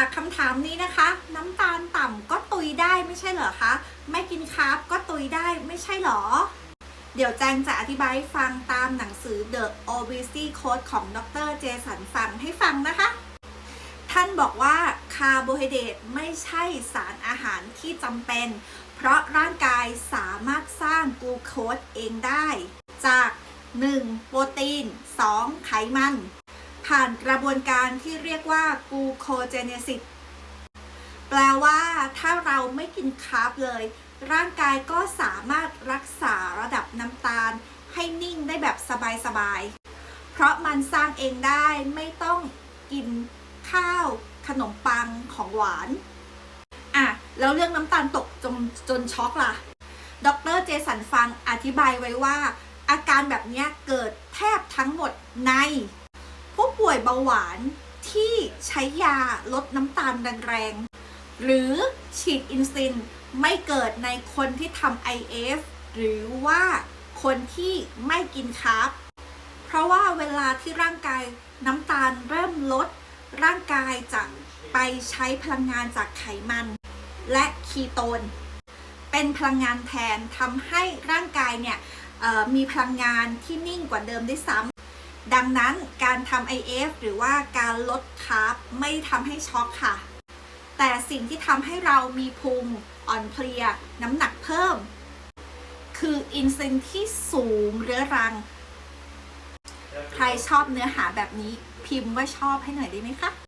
จากคำถามนี้นะคะ น้ำตาลต่ำก็ตุยได้ไม่ใช่เหรอคะ ไม่กินคาร์บก็ตุยได้ไม่ใช่เหรอ เดี๋ยวแจงจะอธิบายฟังตามหนังสือ The Obesity Code ของดรเจสันฟังให้ฟังนะคะ ท่านบอกว่าคาร์โบไฮเดรตไม่ใช่สารอาหารที่จำเป็น เพราะร่างกายสามารถสร้างกลูโคสเองได้ จาก 1. โปรตีน 2. ไขมัน ผ่านกระบวนการที่เรียกว่ากูโคเจเนซิสแปลว่าถ้าเราไม่กินคาร์บเลย ร่างกายก็สามารถรักษาระดับน้ำตาล ให้นิ่งได้แบบสบายๆ เพราะมันสร้างเองได้ไม่ต้องกินข้าว ขนมปังของหวานอะแล้วเรื่องน้ำตาลตกจนจนช็อกล่ะ ดรเจสันฟังอธิบายไว้ว่า อาการแบบนี้เกิดแทบทั้งหมดใน ป่วยเบาหวานที่ใช้ยาลดน้ำตาลแรงๆหรือฉีดอินซินไม่เกิดในคนที่ทำ IF หรือว่าคนที่ไม่กินคาร์บเพราะว่าเวลาที่ร่างกายน้ำตาลเริ่มลด ร่างกายจะไปใช้พลังงานจากไขมัน และคีโตน เป็นพลังงานแทนทำให้ร่างกายเนี่ยมีพลังงานที่นิ่งกว่าเดิมด้วยซ้ำ ดังนั้นการทำ IF หรือว่าการลดคาร์บไม่ทำให้ช็อกค่ะ แต่สิ่งที่ทำให้เรามีพุงอ่อนเพลีย น้ำหนักเพิ่ม คืออินซินที่สูงเรื้อรัง ใครชอบเนื้อหาแบบนี้พิมพ์ว่าชอบให้หน่อยได้ไหมคะ